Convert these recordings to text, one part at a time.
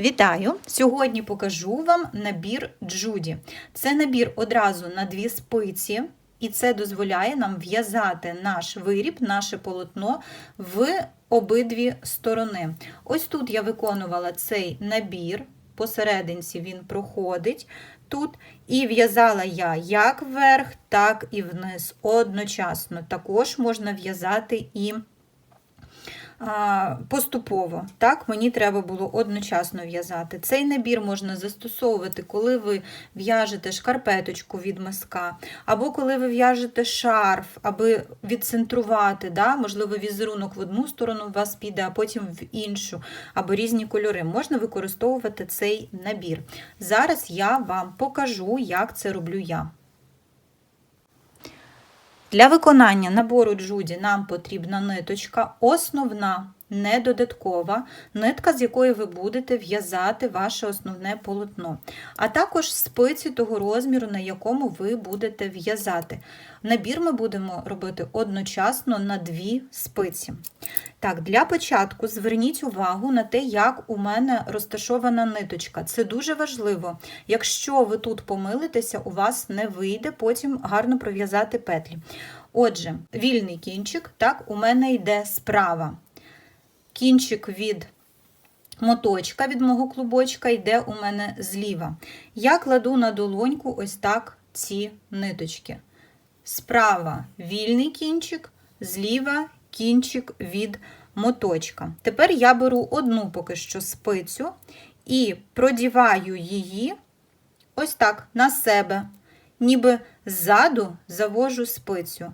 Вітаю! Сьогодні покажу вам набір Джуді. Це набір одразу на дві спиці, і це дозволяє нам в'язати наш виріб, наше полотно в обидві сторони. Ось тут я виконувала цей набір, посерединці він проходить тут, і в'язала я як вверх, так і вниз одночасно. Також можна в'язати і поступово. Так, мені треба було одночасно в'язати. Цей набір можна застосовувати, коли ви в'яжете шкарпеточку від миска, або коли ви в'яжете шарф, аби відцентрувати, да? можливо, візерунок в одну сторону у вас піде, а потім в іншу, або різні кольори. Можна використовувати цей набір. Зараз я вам покажу, як це роблю я. Для виконання набору джуді нам потрібна ниточка, основна, не додаткова, нитка, з якої ви будете в'язати ваше основне полотно, а також спиці того розміру, на якому ви будете в'язати. Набір ми будемо робити одночасно на дві спиці. Так, Для початку зверніть увагу на те, як у мене розташована ниточка. Це дуже важливо. Якщо ви тут помилитеся, у вас не вийде потім гарно пров'язати петлі. Отже, вільний кінчик, так, у мене йде справа. Кінчик від моточка від мого клубочка йде у мене зліва. Я кладу на долоньку ось так ці ниточки. Справа вільний кінчик, зліва кінчик від моточка. Тепер я беру одну поки що спицю і продіваю її ось так на себе, ніби ззаду завожу спицю.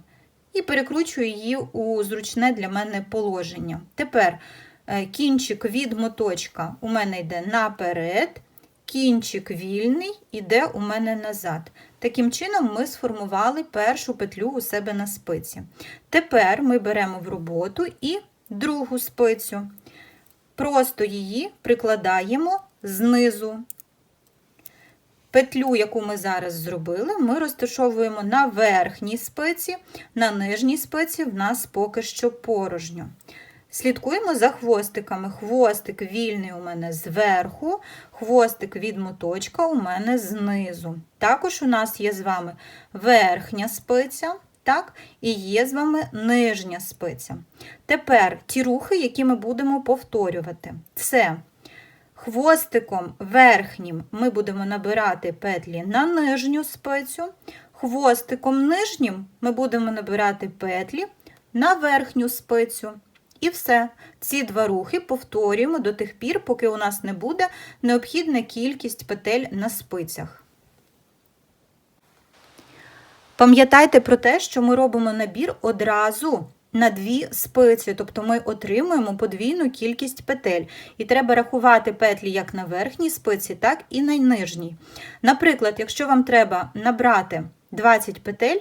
І перекручую її у зручне для мене положення. Тепер е, кінчик від моточка у мене йде наперед, кінчик вільний йде у мене назад. Таким чином, ми сформували першу петлю у себе на спиці. Тепер ми беремо в роботу і другу спицю. Просто її прикладаємо знизу. Петлю, яку ми зараз зробили, ми розташовуємо на верхній спиці, на нижній спиці в нас поки що порожньо. Слідкуємо за хвостиками. Хвостик вільний у мене зверху, хвостик від моточка у мене знизу. Також у нас є з вами верхня спиця, так, і є з вами нижня спиця. Тепер ті рухи, які ми будемо повторювати. Це хвостиком верхнім ми будемо набирати петлі на нижню спицю, хвостиком нижнім ми будемо набирати петлі на верхню спицю. І все. Ці два рухи повторюємо до тих пір, поки у нас не буде необхідна кількість петель на спицях. Пам'ятайте про те, що ми робимо набір одразу на дві спиці, тобто ми отримуємо подвійну кількість петель. І треба рахувати петлі як на верхній спиці, так і на нижній. Наприклад, якщо вам треба набрати 20 петель,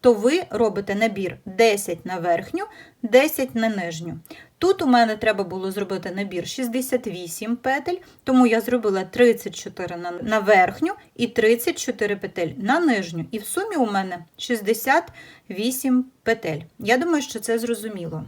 то ви робите набір 10 на верхню, 10 на нижню. Тут у мене треба було зробити набір 68 петель, тому я зробила 34 на верхню і 34 петель на нижню. І в сумі у мене 68 петель. Я думаю, що це зрозуміло.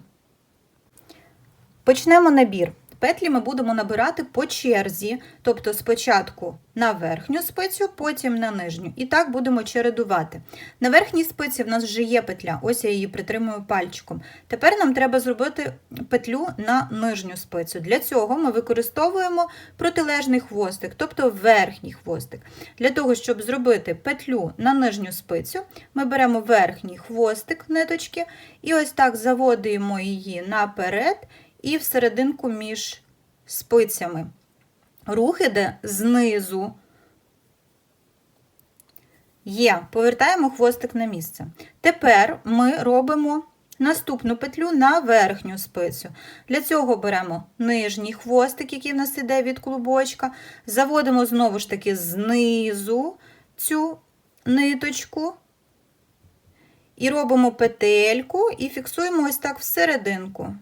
Почнемо набір. Петлі ми будемо набирати по черзі, тобто спочатку на верхню спицю, потім на нижню. І так будемо чередувати. На верхній спиці в нас вже є петля, ось я її притримую пальчиком. Тепер нам треба зробити петлю на нижню спицю. Для цього ми використовуємо протилежний хвостик, тобто верхній хвостик. Для того, щоб зробити петлю на нижню спицю, ми беремо верхній хвостик ниточки і ось так заводимо її наперед і всерединку між спицями. Рух іде знизу. Є, повертаємо хвостик на місце. Тепер ми робимо наступну петлю на верхню спицю. Для цього беремо нижній хвостик, який в нас іде від клубочка, заводимо знову ж таки знизу цю ниточку. І робимо петельку і фіксуємо ось так всерединку.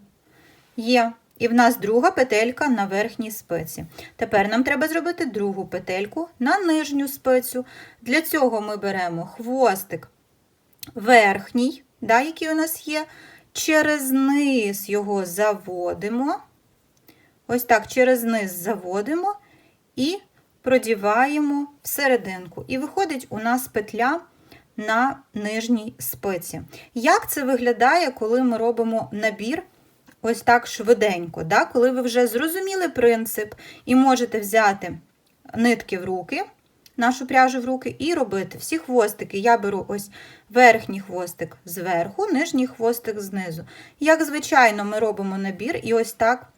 Є. І в нас друга петелька на верхній спиці. Тепер нам треба зробити другу петельку на нижню спицю. Для цього ми беремо хвостик верхній, да, який у нас є, через низ його заводимо. Ось так через низ заводимо і продіваємо всерединку. І виходить у нас петля на нижній спиці. Як це виглядає, коли ми робимо набір ось так швиденько? Да? Коли ви вже зрозуміли принцип і можете взяти нитки в руки, нашу пряжу в руки, і робити всі хвостики. Я беру ось верхній хвостик зверху, нижній хвостик знизу. Як звичайно, ми робимо набір і ось так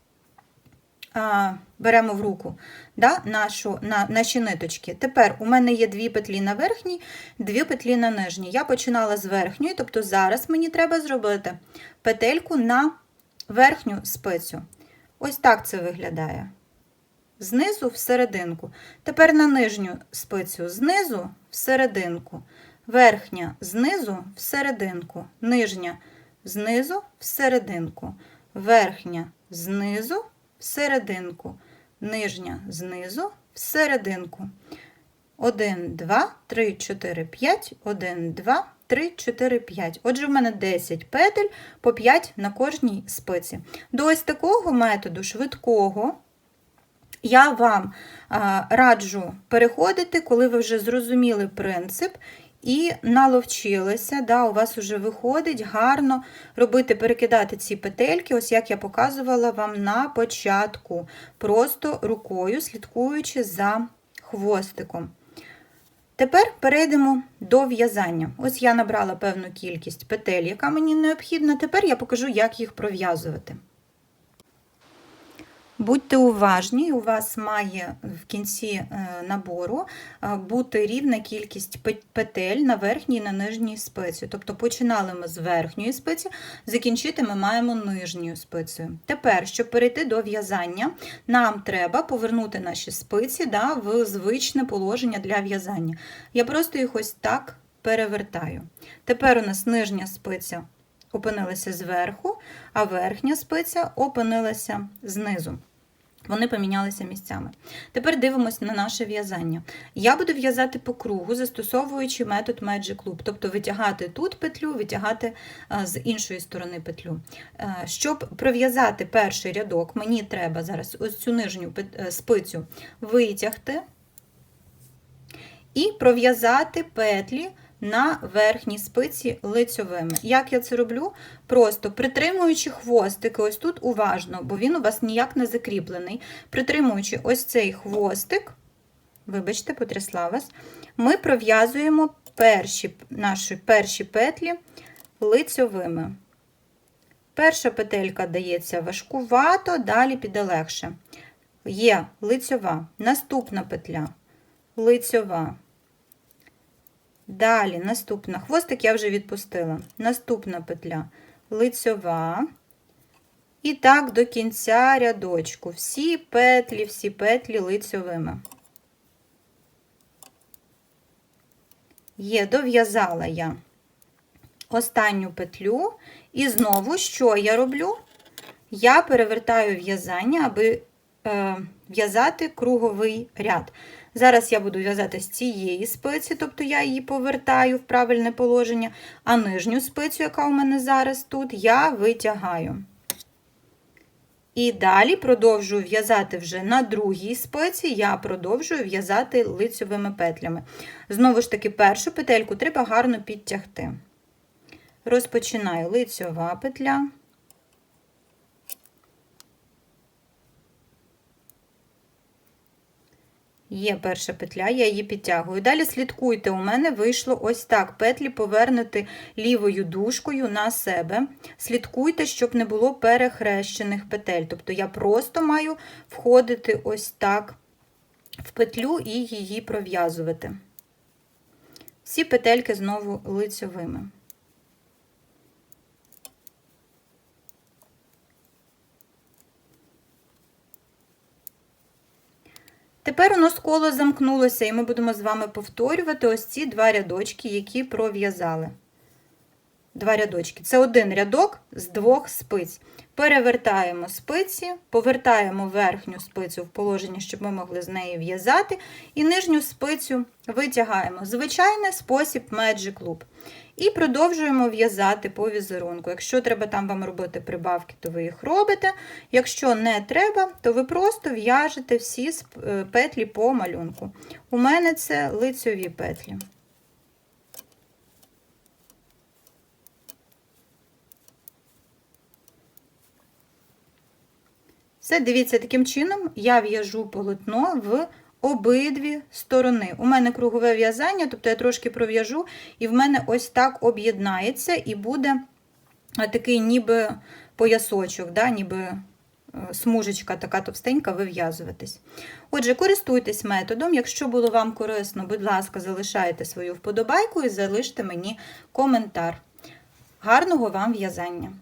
а, беремо в руку да, нашу, на, наші ниточки. Тепер у мене є дві петлі на верхній, дві петлі на нижній. Я починала з верхньої, тобто зараз мені треба зробити петельку на верхню спицю. Ось так це виглядає. Знизу в серединку. Тепер на нижню спицю знизу в серединку. Верхня знизу в серединку. Нижня знизу в серединку. Верхня знизу в серединку. Нижня знизу в серединку. 1, 2, 3, 4, 5, 1, 2, 3, 4, 5. Отже, в мене 10 петель по 5 на кожній спиці. До ось такого методу швидкого я вам раджу переходити, коли ви вже зрозуміли принцип і наловчилися, да, у вас вже виходить гарно робити, перекидати ці петельки, ось як я показувала вам на початку, просто рукою, слідкуючи за хвостиком. Тепер перейдемо до в'язання. Ось я набрала певну кількість петель, яка мені необхідна. Тепер я покажу, як їх пров'язувати. Будьте уважні, у вас має в кінці е, набору е, бути рівна кількість петель на верхній і на нижній спиці. Тобто починали ми з верхньої спиці, закінчити ми маємо нижньою спицею. Тепер, щоб перейти до в'язання, нам треба повернути наші спиці да, в звичне положення для в'язання. Я просто їх ось так перевертаю. Тепер у нас нижня спиця опинилася зверху, а верхня спиця опинилася знизу. Вони помінялися місцями. Тепер дивимося на наше в'язання. Я буду в'язати по кругу, застосовуючи метод Magic Loop, тобто витягати тут петлю, витягати з іншої сторони петлю. Щоб пров'язати перший рядок, мені треба зараз ось цю нижню е, спицю витягти і пров'язати петлі на верхній спиці лицьовими. Як я це роблю? Просто притримуючи хвостики, ось тут уважно, бо він у вас ніяк не закріплений. Притримуючи ось цей хвостик, вибачте, потрясла вас, ми пров'язуємо перші, наші перші петлі лицьовими. Перша петелька дається важкувато, далі піде легше. Є лицьова, наступна петля, лицьова. Далі наступна хвостик я вже відпустила. Наступна петля лицьова. І так до кінця рядочку. Всі петлі, всі петлі лицьовими. Є, дов'язала я останню петлю, і знову, що я роблю? Я перевертаю в'язання, аби е, в'язати круговий ряд. Зараз я буду в'язати з цієї спиці, тобто я її повертаю в правильне положення, а нижню спицю, яка у мене зараз тут, я витягаю. І далі продовжую в'язати вже на другій спиці, я продовжую в'язати лицьовими петлями. Знову ж таки, першу петельку треба гарно підтягти. Розпочинаю лицьова петля. Є перша петля, я її підтягую. Далі слідкуйте, у мене вийшло ось так: петлі повернути лівою дужкою на себе. Слідкуйте, щоб не було перехрещених петель. Тобто я просто маю входити ось так в петлю і її пров'язувати. Всі петельки знову лицьовими. Тепер у нас коло замкнулося, і ми будемо з вами повторювати ось ці два рядочки, які пров'язали. Два рядочки. Це один рядок з двох спиць. Перевертаємо спиці, повертаємо верхню спицю в положення, щоб ми могли з неї в'язати, і нижню спицю витягаємо. Звичайний спосіб Magic Loop. І продовжуємо в'язати по візерунку. Якщо треба там вам робити прибавки, то ви їх робите. Якщо не треба, то ви просто в'яжете всі е, петлі по малюнку. У мене це лицьові петлі. Все, дивіться, таким чином я в'яжу полотно в обидві сторони. У мене кругове в'язання, тобто я трошки пров'яжу, і в мене ось так об'єднається, і буде е, такий ніби поясочок, да, ніби е, смужечка така товстенька вив'язуватись. Отже, користуйтесь методом. Якщо було вам корисно, будь ласка, залишайте свою вподобайку і залиште мені коментар. Гарного вам в'язання!